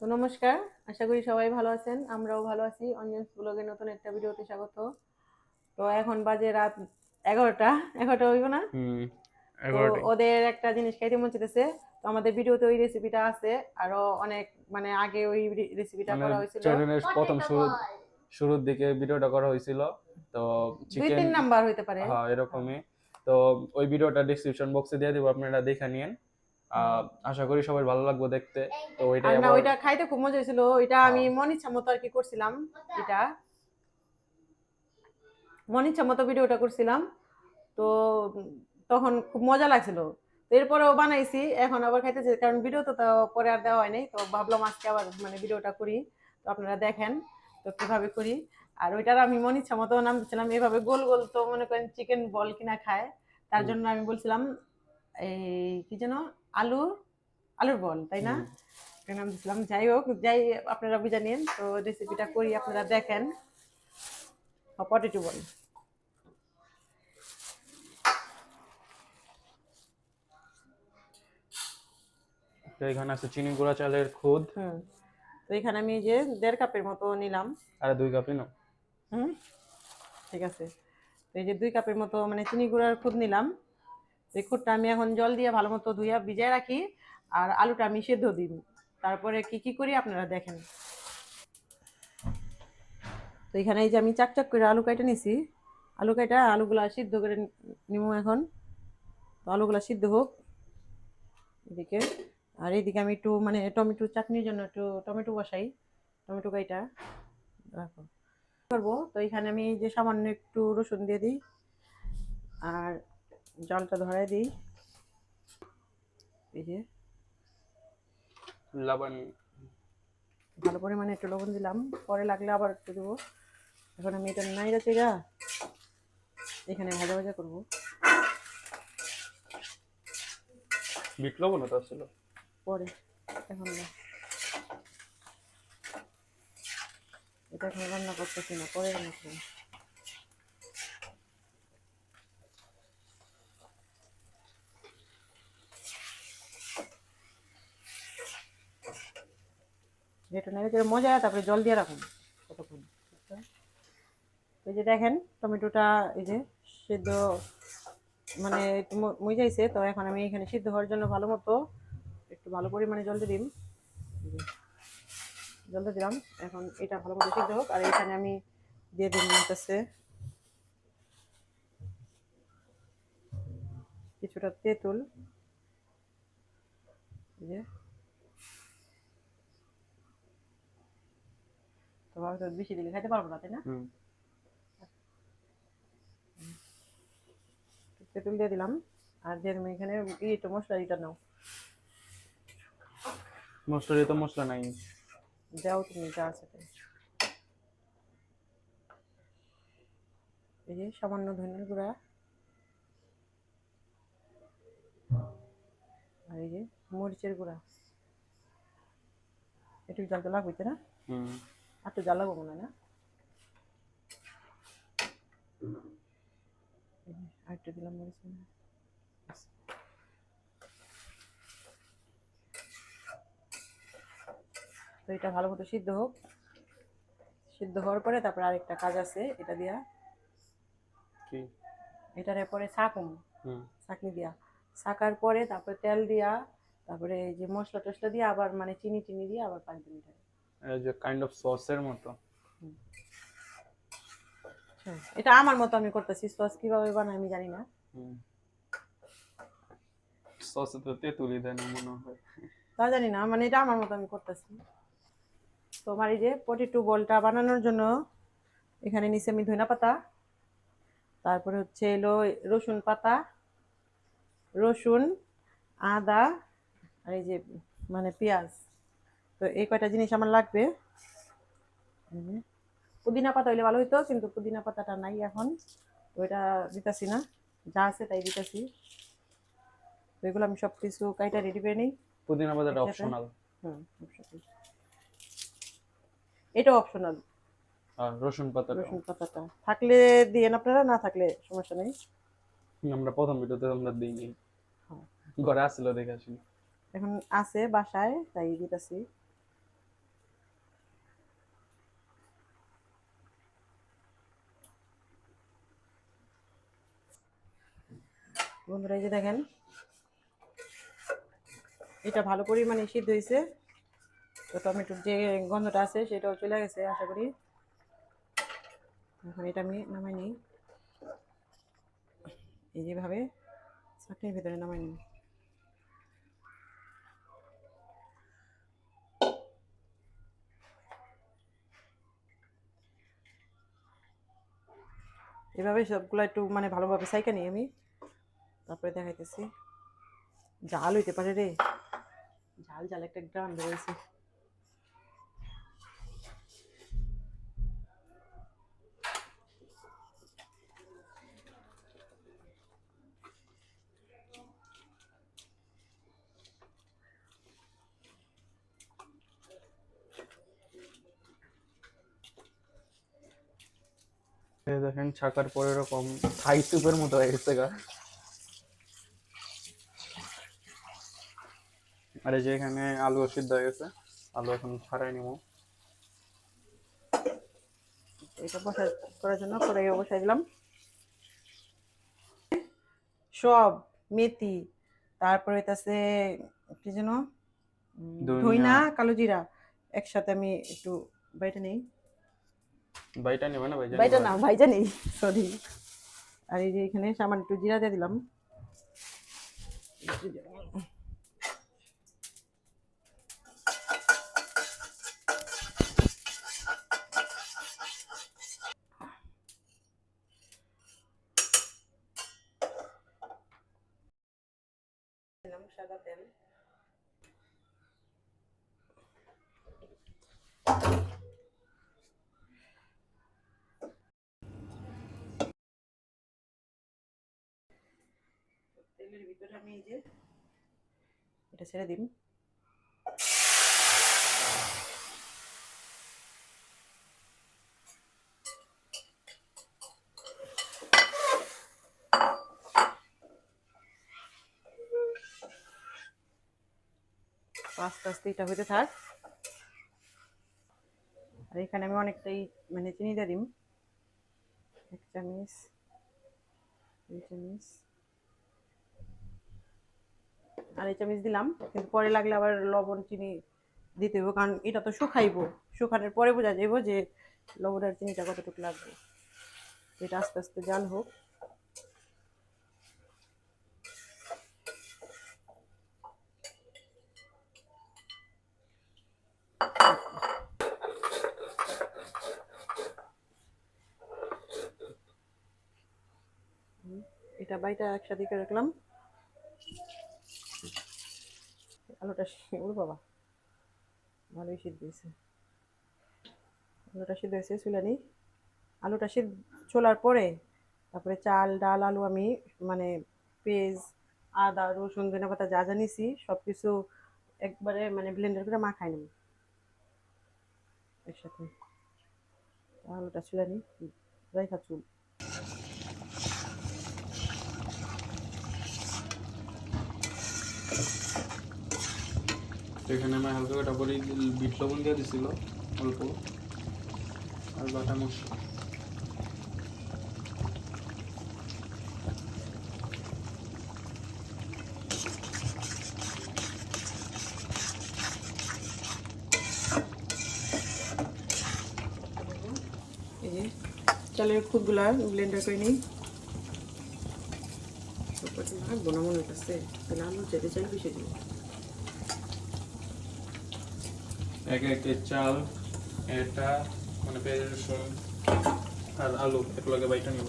তো নমস্কার আশা করি সবাই ভালো আছেন আমরাও ভালো আছি। অঞ্জন ব্লগের নতুন একটা ভিডিওতে স্বাগত। তো এখন বাজে রাত এগারোটা এগারোটা হইব না? হুম ওদের একটা জিনিস খাইতে মন চাইতেছে তো আমাদের ভিডিওতে ওই রেসিপিটা আছে আরও অনেক মানে আগে ওই রেসিপিটা মানে করা হয়েছিল। চ্যানেলের প্রথম শুরু শুরুর দিকে ভিডিওটা করা হয়েছিল তো দুই তিন নাম্বার হইতে পারে। হ্যাঁ এরকমই। তো ওই ভিডিওটা ডিসক্রিপশন বক্সে দিয়ে দিব আপনারা দেখে নিন আশা করি সবাই ভালো লাগবে দেখতে। তো আর ওইটাই না ওইটা খাইতে খুব মজা হয়েছিল। ওইটা আমি। মন ইচ্ছা মতো আর কি করছিলাম এটা। মন ইচ্ছা মতো ভিডিওটা করছিলাম। তো তখন খুব মজা লাগছিল। তো এরপরেও বানাইছি এখন আবার খাইতেছি। কারণ ভিডিও তো তাও পরে আর দেওয়া হয়নি তো ভাবলাম আজকে আবার মানে ভিডিওটা করি। তো আপনারা দেখেন তো কীভাবে করি। আর ওইটার আমি মন ইচ্ছা মতো নাম দিচ্ছিলাম এভাবে গোল গোল তো মনে করেন চিকেন বল কিনা খায়। তার জন্য আমি বলছিলাম এই কি যেন আলু আলুর বল তাই না। নাম দিছিলাম। যাই হোক যাই আপনারা বুঝে নিন তো রেসিপিটা করি আপনারা দেখেন। পটেটো বল তো এখানে আছে চিনি গুঁড়া চালের খুদ। তো এখানে আমি যে দেড় কাপের মতো নিলাম। আর দুই কাপই নাও। হুম। ঠিক আছে। তো এই যে দুই কাপের মতো মানে চিনি গুঁড়ার খুদ নিলাম। তো আমি এখন জল দিয়ে ভালো মতো ধুইয়া ভিজায় রাখি, আর আলুটা আমি সেদ্ধ দিই। তারপরে কি কি করি আপনারা দেখেন। তো এখানে এই যে আমি চাক চাক করে আলু কাইটা নিছি। আলু কাইটা আলুগুলা সিদ্ধ করে নিব এখন। তো আলুগুলা সিদ্ধ হোক এদিকে। আর এইদিকে আমি একটু মানে টমেটো চাটনির জন্য একটু টমেটো বসাই। টমেটো কাইটা। রাখো করব? তো এখানে আমি যে সামান্য একটু রসুন দিয়ে দিই। আর জলটা ধরাই দিই। এই যে। লবণ। ভালো পরিমাণে একটু লবণ দিলাম। পরে লাগলে আবার একটু দেবো। এখন আমি এটা নাইরা চেগা এখানে ভাজা ভাজা করব। বিট লবণ তো ছিল। পরে এখন না এটা এখন রান্না করতেছি না পরে রান্না করব। যেটা নেড়ে চেড়ে মজা, তারপরে জল দিয়ে রাখুন কতক্ষণ। এই যে দেখেন, টমেটোটা এই যে সিদ্ধ মানে একটু ম- মজাইছে তো এখন আমি এখানে সিদ্ধ হওয়ার জন্য ভালো মতো একটু ভালো পরিমাণে জল দিয়ে দিন। জলটা দিলাম, এখন এটা ভালো মতো সিদ্ধ হোক, আর এখানে আমি দিয়ে দিন হচ্ছে কিছুটা তেঁতুল। যে তো ভাবে তো বেশি দিলে খাইতে পারব না তাই না? তেঁতুল দিয়ে দিলাম। আর দিয়ে তুমি এখানে এই একটু মশলা এটা নাও। মশলা তো মশলা নাই। দাও তুমি যা আছে এই যে সামান্য ধনের গুঁড়া। আর এই যে মরিচের গুঁড়া। একটু জাল তো লাগবে না? হুম। লাগবো মনে হয় না? এই যে, আর একটু দিলাম মরিচ। তো এটা ভালো মতো সিদ্ধ হোক। সিদ্ধ হওয়ার পরে তারপরে আরেকটা কাজ আছে এটা দিয়া। কি? এটার পরে হুম। ছাকনি দিয়া। ছাকার পরে তারপরে তেল দিয়া তারপরে এই যে মশলা টসলা দিয়ে আবার মানে চিনি টিনি দিয়ে আবার পাঁচ এই যে কাইন্ড অফ সসের মতো। এটা আমার মতো আমি করতেছি। সস কীভাবে বানাই আমি জানি না। সসে তো তেঁতুলি দেয় না মনে হয়। তা জানি না মানে এটা আমার মতো আমি করতেছি। তো আমার এই যে পটেটো বলটা বানানোর জন্য এখানে নিচে আমি ধনিয়া পাতা তারপরে হচ্ছে এলো রসুন পাতা রসুন আদা আর এই যে মানে পেঁয়াজ। তো এই কয়টা জিনিস আমার লাগবে? পুদিনা পাতা হইলে ভালো হইতো কিন্তু পুদিনা পাতাটা নাই এখন। তো এটা দিতেছি না যা আছে তাই দিতেছি। তো এগুলো আমি সব কিছু কাইটা রেডি করে নিই। পুদিনা পাতাটা অপশনাল হুম এটা অপশনাল আর রসুন পাতা রসুন পাতাটা। থাকলে দিয়েন আপনারা না থাকলে সমস্যা নেই। আমরা প্রথম ভিডিওতে আমরা দিইনি। হ্যাঁ। ঘরে আসছিল দেখে আসি এখন আছে বাসায় তাই দিতেছি। বন্ধুরা, এই যে দেখেন, এটা ভালো পরিমাণে সিদ্ধ হয়েছে। তো টমেটোর যে গন্ধটা আছে, সেটাও চলে গেছে, আশা করি। এখন এটা আমি নামাই নিই। এই যেভাবে চাটনির ভেতরে নামাই নিই। এভাবে সবগুলো একটু মানে ভালোভাবে সাইকা নিই আমি। তারপরে দেখাইতেছি। জাল হইতে পারে রে। ঝাল ঝাল একটা গ্রাম বেরোয়েছে দেখেন, ছাকার পরে এরকম থাই স্যুপের মতো হয়ে গেছে গা। আর এই যে এখানে আলু সিদ্ধ হয়ে গেছে। আলু এখন ছাড়াই নিব। এটা বসা করার জন্য কড়াই বসাই দিলাম। সব মেথি তারপরে হইতাছে কি যেন। ধইনা কালো জিরা একসাথে আমি একটু বাইটা নেই। বাইটা নেবে না ভাই বাইটা না ভাইজা নেই সরি আর এই যে এখানে সামান্য একটু জিরা দিয়ে দিলাম। দিলাম সাদা তেল। তেলের ভিতরে আমি এই যে এটা ছেড়ে দিন আস্তে আস্তে এটা হইতে থাক। আর এখানে আমি অনেকটাই মানে চিনি দিয়ে দিম। এক চামচ, দুই আর এই চামচ দিলাম, কিন্তু পরে লাগলে আবার লবণ, চিনি দিতে হবে কারণ এটা তো শুকাইবো। শুকানোর পরে বোঝা যাইব যে লবণ আর চিনিটা কতটুকু লাগবে। এটা আস্তে আস্তে জাল হোক হুম, এটা বাইটা একসাথে করে রাখলাম। আলুটা ওরে বাবা, ভালোই সিদ্ধ হয়েছে। আলুটা সিদ্ধ হয়েছে চুলানি আলুটা সিদ্ধ ছোলার পরে তারপরে চাল, ডাল, আলু আমি মানে পেঁয়াজ, আদা, রসুন, ধনে পাতা যা যা নিছি সব কিছু একবারে মানে ব্লেন্ডার করে মাখাই নেব। একসাথে। আলুটা চুলানি রাইখা চুল। এখানে আমি হালকা করে পরে বিট লবণ দিয়ে দিছিল, অল্প। আর বাটা মশলা। চালের খুদগুলা ব্লেন্ডার করে নিই। না মনে হচ্ছে তাহলে আলু যেতে চাল পিছিয়ে দিব। এক এক চাল এটা মানে পেঁয়াজ রসুন আর আলু একলগে বাইটা নিব।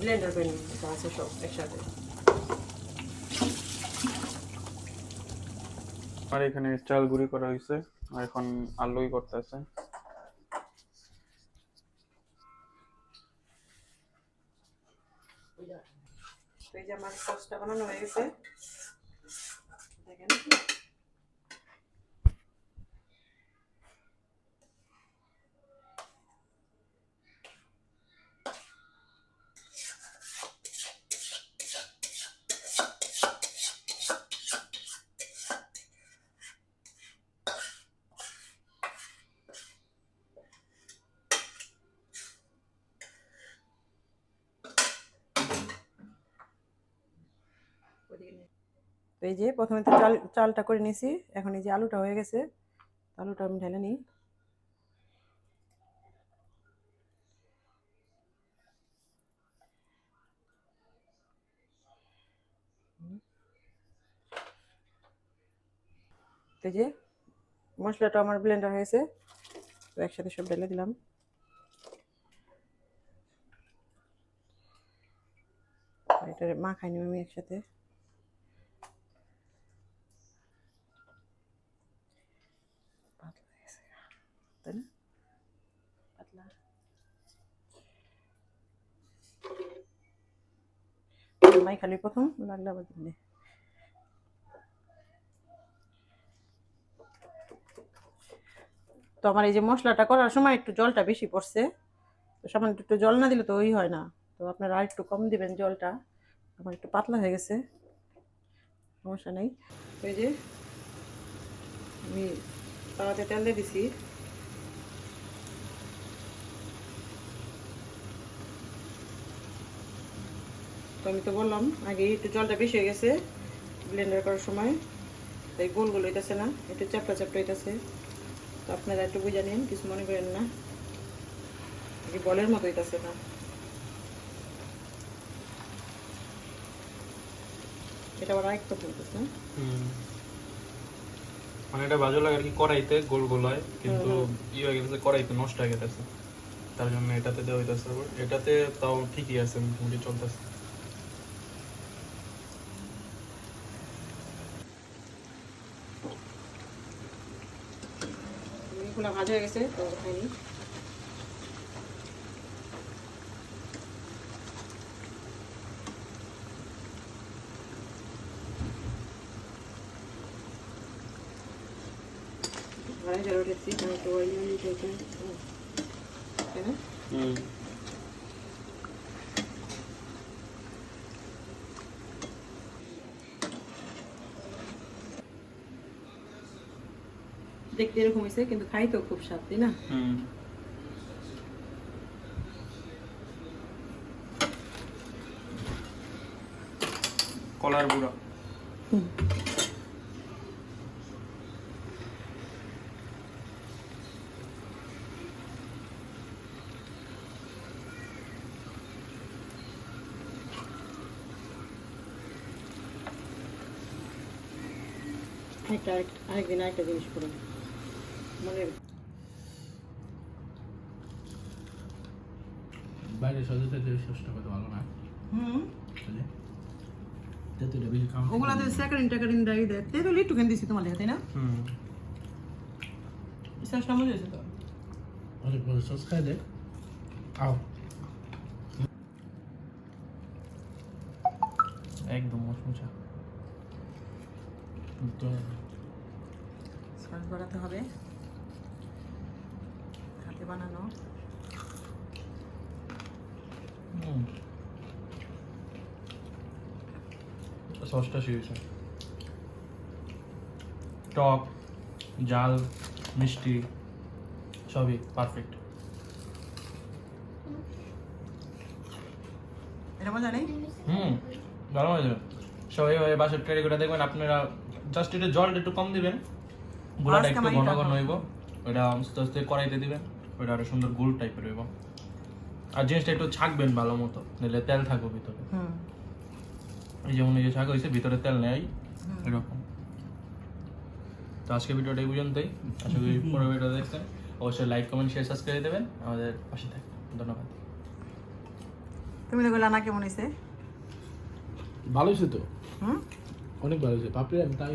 ব্লেন্ডার করে যা আছে সব একসাথে। আর এখানে চাল গুঁড়ি করা হয়েছে আর এখন আলুই করতেছে। এই যে আমার সসটা বানানো হয়ে গেছে। দেখেন। তো এই যে প্রথমে তো চাল, চালটা করে নিয়েছি। এখন এই যে আলুটা হয়ে গেছে আলুটা আমি ঢেলে নিই। তো যে মশলাটা আমার ব্লেন্ডার হয়েছে তো একসাথে সব ঢেলে দিলাম। এটা মাখাই নিব আমি একসাথে পাতলা হয়ে গেছে তাই না পাতলা মাই খালি প্রথম লাগলে আবার দিলে তো আমার এই যে মশলাটা করার সময় একটু জলটা বেশি পড়ছে, তো সামান্য একটু জল না দিলে তো ওই হয় না। তো আপনারা আর একটু কম দিবেন জলটা, আমার একটু পাতলা হয়ে গেছে, সমস্যা নেই। এই যে আমি তাওয়াতে তেল দিয়ে দিছি। আমি তো বললাম আগে একটু জলটা বেশি হয়ে গেছে ব্লেন্ডার করার সময়। তাই গোল গোল হইতেছে না একটু চ্যাপটা চ্যাপটা হইতেছে। তো আপনারা একটু বুঝে নিন কিছু মনে করেন না। কি বলের মতো হইতেছে না। এটা আবার আরেকটা বলতেছে না? মানে এটা বাজে লাগে আর কি কড়াইতে গোল গোল হয় কিন্তু ই হয়ে গেছে কড়াইতে নষ্ট হয়ে গেছে। তার জন্য এটাতে দেওয়া হইতেছে এটাতে তাও ঠিকই আছে মোটামুটি চলতেছে। এগুলো ভাজা হয়ে গেছে তো খাইনি। ভাড়াই জল উঠেছি তো ওই তাই না দেখতে এরকম হয়েছে কিন্তু খাই তো খুব স্বাদ তাই না? কলার গুঁড়া। একটা আরেকদিন আরেকটা জিনিস করুন মনে বাইরে সহজে সসটা কত ভালো না। হুম। বুঝলে তেতুটা বেশি খাওয়া ওগুলা তো স্যাকারিন টাকারিন দাই দেয় তে তো লিটু কেন দিছি তোমার লেগে তাই না? হুম। বিশ্বাসটা মজা হয়েছে তো? অনেক বড় সস খাই দেয় আও। একদম মশমুচা তো। সস বাড়াতে হবে। বানানো। হুম। সসটা শিখেছে টক জাল মিষ্টি সবই পারফেক্ট এটা মজা নেই? হুম ভালো মজা সবাই এভাবে বাসায় ট্রাই করে দেখবেন আপনারা জাস্ট এটা জলটা একটু কম দিবেন। গুলাটা একটু ঘন ঘন হইব। ওটা আস্তে আস্তে কড়াইতে দিবেন। ওটা আরও সুন্দর গোল টাইপের হইব। আর জিনিসটা একটু ছাকবেন ভালো মতো নাহলে তেল থাকবে ভিতরে। হুম। এই যেমন এই যে ছাক হয়েছে ভিতরে তেল নেই এরকম। তো আজকে ভিডিওটা এই পর্যন্তই। আশা করি পুরো ভিডিও দেখছেন। অবশ্যই লাইক কমেন্ট শেয়ার সাবস্ক্রাইব দেবেন। আমাদের পাশে থাকবেন। ধন্যবাদ। তুমি তো গেলা না কেমন হয়েছে ভালো হয়েছে তো? হুম? অনেক ভালো হয়েছে পাপড়ি আমি তাই